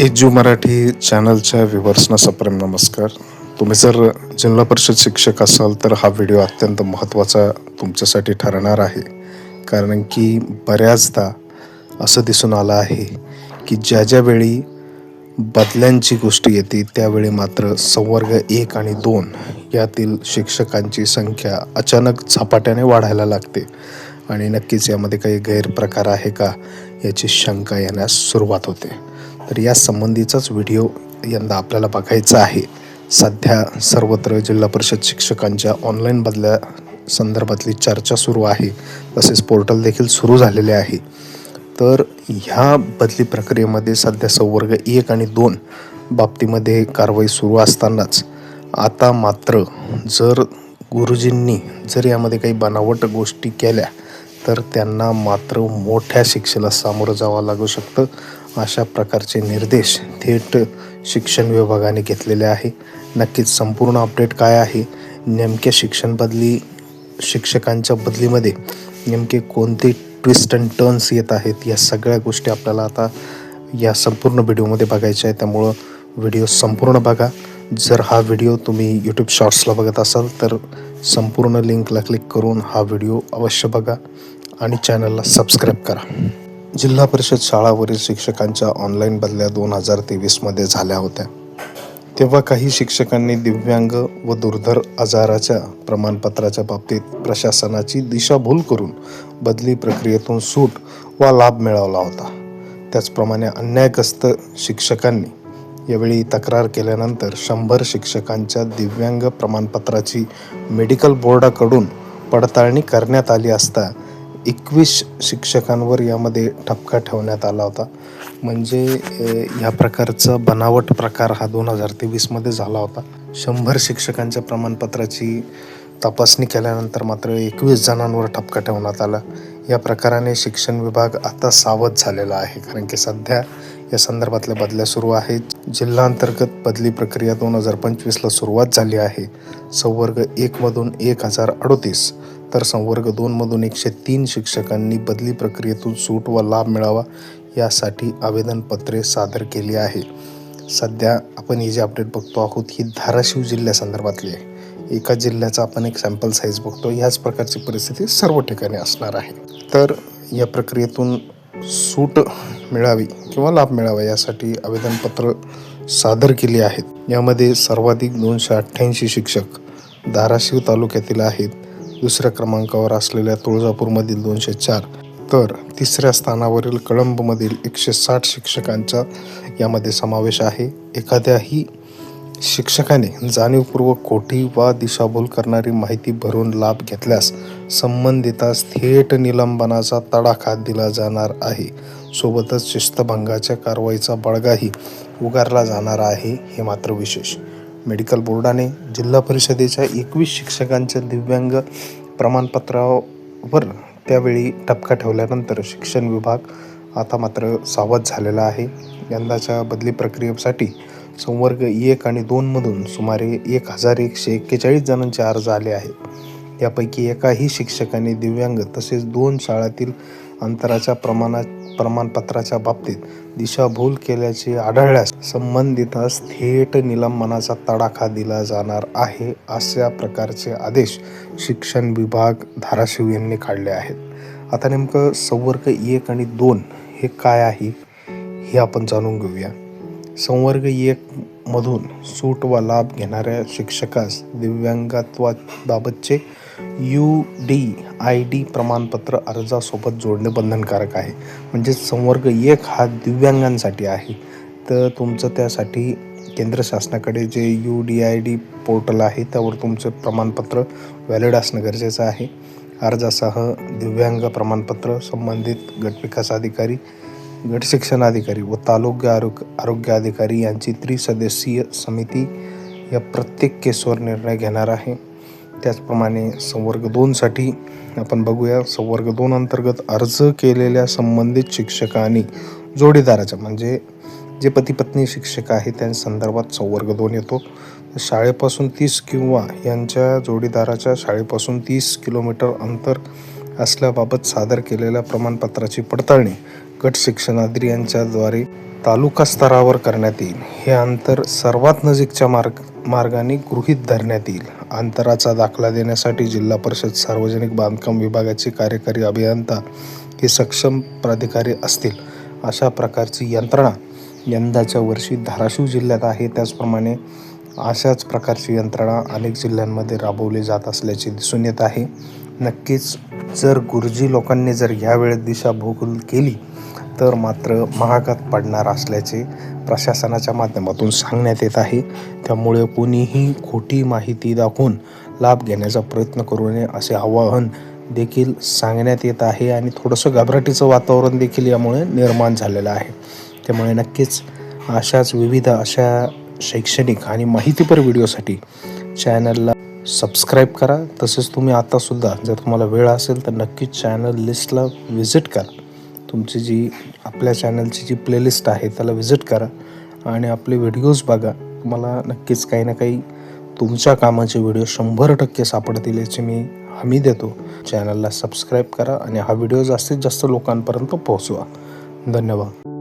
Edu Marathi चॅनलच्या व्ह्युअर्सना सप्रेम नमस्कार. तुम्ही जर जिल्हा परिषद शिक्षक असाल तर हा व्हिडिओ अत्यंत महत्त्वाचा तुमच्यासाठी ठरणार आहे. कारण की बऱ्याचदा असं दिसून आलं आहे की ज्या ज्या वेळी बदल्यांची गोष्टी येते त्यावेळी मात्र संवर्ग एक आणि दोन यातील शिक्षकांची संख्या अचानक झपाट्याने वाढायला लागते. आणि नक्कीच यामध्ये काही गैरप्रकार आहे का याची शंका येण्यास सुरुवात होते. तर या संबंधीचाच व्हिडिओ यंदा आपल्याला बघायचा आहे. सध्या सर्वत्र जिल्हा परिषद शिक्षकांच्या ऑनलाईन बदल्या संदर्भातली चर्चा सुरू आहे. तसेच पोर्टल देखील सुरू झालेले आहे. तर ह्या बदली प्रक्रियेमध्ये सध्या संवर्ग एक आणि दोन बाबतीमध्ये कारवाई सुरू असतानाच आता मात्र जर गुरुजींनी जर यामध्ये काही बनावट गोष्टी केल्या तर त्यांना मात्र मोठ्या शिक्षेला सामोरं जावं लागू शकतं. अशा प्रकारचे निर्देश थेट शिक्षण विभागाने घेतलेले आहे. नक्कीच संपूर्ण अपडेट काय आहे? नेमक्या शिक्षण बदली शिक्षकांच्या बदलीमध्ये नेमके कोणते ट्विस्ट अँड टर्न्स येत आहेत? या सगळ्या गोष्टी आपल्याला आता या संपूर्ण व्हिडिओमध्ये बघायच्या आहे त्यामुळं व्हिडिओ संपूर्ण बघा. जर हा व्हिडिओ तुम्ही यूट्यूब शॉर्ट्सला बघत असाल तर संपूर्ण लिंकला क्लिक करून हा व्हिडिओ अवश्य बघा आणि चॅनलला सबस्क्राईब करा. जिल्हा परिषद शाळावरील शिक्षकांच्या ऑनलाईन बदल्या दोन हजार तेवीसमध्ये झाल्या होत्या. तेव्हा काही शिक्षकांनी दिव्यांग व दुर्धर आजाराच्या प्रमाणपत्राच्या बाबतीत प्रशासनाची दिशाभूल करून बदली प्रक्रियेतून सूट वा लाभ मिळवला होता. त्याचप्रमाणे अन्यायग्रस्त शिक्षकांनी यावेळी तक्रार केल्यानंतर शंभर शिक्षकांच्या दिव्यांग प्रमाणपत्राची मेडिकल बोर्डाकडून पडताळणी करण्यात आली असता एकवीस शिक्षकांवर यामध्ये ठपका ठेवण्यात आला होता. म्हणजे या ह्या प्रकारचा बनावट प्रकार हा दोन हजार तेवीसमध्ये झाला होता. शंभर शिक्षकांच्या प्रमाणपत्राची तपासणी केल्यानंतर मात्र एकवीस जणांवर ठपका ठेवण्यात आला. या प्रकाराने शिक्षण विभाग आता सावध झालेला आहे कारण की सध्या या संदर्भातल्या बदल्या सुरू आहेत. जिल्हांतर्गत बदली प्रक्रिया दोन हजार पंचवीसला सुरुवात झाली आहे. संवर्ग एकमधून एक हजार अडोतीस तर संवर्ग दोनमधून एकशे तीन शिक्षकांनी बदली प्रक्रियेतून सूट व लाभ मिळावा यासाठी आवेदनपत्रे सादर केली आहे. सध्या आपण ही जी अपडेट बघतो आहोत ही धाराशिव जिल्ह्यासंदर्भातली आहे. एका जिल्ह्याचा आपण एक सॅम्पल साईज बघतो. ह्याच प्रकारची परिस्थिती सर्व ठिकाणी असणार आहे. तर या प्रक्रियेतून सूट मिळावी किंवा लाभ मिळावा यासाठी आवेदनपत्र सादर केली आहेत. यामध्ये सर्वाधिक दोनशे अठ्ठ्याऐंशी शिक्षक धाराशिव तालुक्यातील आहेत. दुसऱ्या क्रमांकावर असलेल्या तुळजापूरमधील दोनशे चार. तर तिसऱ्या स्थानावरील कळंबमधील एकशे साठ शिक्षकांचा यामध्ये समावेश आहे. एखाद्याही शिक्षकाने जाणीवपूर्वक खोटी वा दिशाभूल करणारी माहिती भरून लाभ घेतल्यास संबंधितास थेट निलंबनाचा तडाखा दिला जाणार आहे. सोबतच शिस्तभंगाच्या कारवाईचा बळगाही उगारला जाणार आहे हे मात्र विशेष. मेडिकल बोर्डाने जिल्हा परिषदेच्या एकवीस शिक्षकांच्या दिव्यांग प्रमाणपत्रावर त्यावेळी टपका ठेवल्यानंतर शिक्षण विभाग आता मात्र सावध झालेला आहे. यंदाच्या बदली प्रक्रियेसाठी संवर्ग एक आणि दोनमधून सुमारे एक हजार एकशे एक्केचाळीस जणांचे अर्ज आले आहेत. यापैकी एकाही शिक्षकाने दिव्यांग तसेच दोन शाळातील अंतराच्या प्रमाणात प्रमाणपत्राच्या बाबतीत दिशाभूल केल्याचे आढळल्यास संबंधितास थेट निलंबनाचा तडाखा दिला जाणार आहे अशा प्रकारचे आदेश शिक्षण विभाग धाराशिव यांनी काढले आहेत. आता नेमकं संवर्ग एक आणि दोन हे काय आहे हे आपण जाणून घेऊया. संवर्ग एक मधून सूट व लाभ घेणाऱ्या शिक्षकास दिव्यांगत्वाबाबतचे यू डी आय डी प्रमाणपत्र अर्जासोबत जोडणे बंधनकारक आहे. म्हणजे संवर्ग एक हा दिव्यांगांसाठी आहे. तर तुमचं त्यासाठी केंद्र शासनाकडे जे U D I D portal आहे त्यावर तुमचं प्रमाणपत्र व्हॅलिड असणं गरजेचं आहे. अर्जासह दिव्यांग प्रमाणपत्र संबंधित गटविकास अधिकारी गट शिक्षण अधिकारी व तालुक्य आरोग्य आरोग्य अधिकारी यांची त्रिसदस्यीय समिती या प्रत्येक केसवर निर्णय घेणार आहे. त्याचप्रमाणे संवर्ग दोनसाठी आपण बघूया. संवर्ग दोन अंतर्गत अर्ज केलेल्या संबंधित शिक्षकांनी जोडीदाराच्या म्हणजे जे पती पत्नी शिक्षक आहेत त्या संदर्भात संवर्ग दोन येतो. शाळेपासून तीस किंवा यांच्या जोडीदाराच्या शाळेपासून तीस किलोमीटर अंतर असल्याबाबत सादर केलेल्या प्रमाणपत्राची पडताळणी गट शिक्षणाधिकारी यांच्याद्वारे तालुका स्तरावर करण्यात येईल. हे अंतर सर्वात नजीकच्या मार्ग मार्गाने गृहीत धरण्यात येईल. अंतराचा दाखला देण्यासाठी जिल्हा परिषद सार्वजनिक बांधकाम विभागाचे कार्यकारी अभियंता हे सक्षम प्राधिकारी असतील. अशा प्रकारची यंत्रणा यंदाच्या वर्षी धाराशिव जिल्ह्यात आहे. त्याचप्रमाणे अशाच प्रकारची यंत्रणा अनेक जिल्ह्यांमध्ये राबवली जात असल्याचे दिसून येत आहे. नक्कीच जर गुरुजी लोकांनी जर ह्यावेळेस दिशाभूल केली तर मात्र महागात पडणार असल्याचे प्रशासनाच्या माध्यमातून सांगण्यात येत आहे. त्यामुळे कोणीही खोटी माहिती दाखवून लाभ घेण्याचा प्रयत्न करू नये असे आवाहन देखील सांगण्यात येत आहे आणि थोडंसं घबराटीचं वातावरण देखील यामुळे निर्माण झालेलं आहे. त्यामुळे नक्कीच अशाच विविध अशा शैक्षणिक आणि माहितीपर व्हिडिओसाठी चॅनलला सबस्क्राईब करा. तसेच तुम्ही आतासुद्धा जर तुम्हाला वेळ असेल तर नक्कीच चॅनल लिस्टला व्हिजिट करा. तुमची जी आपल्या चॅनलची जी प्लेलिस्ट आहे त्याला व्हिजिट करा आणि आपले व्हिडिओज बघा. तुम्हाला नक्कीच काही ना काही तुमच्या कामाचे व्हिडिओ शंभर टक्के सापडतील याची मी हमी देतो. चॅनलला सबस्क्राईब करा आणि हा व्हिडिओ जास्तीत जास्त लोकांपर्यंत पोहोचवा. धन्यवाद.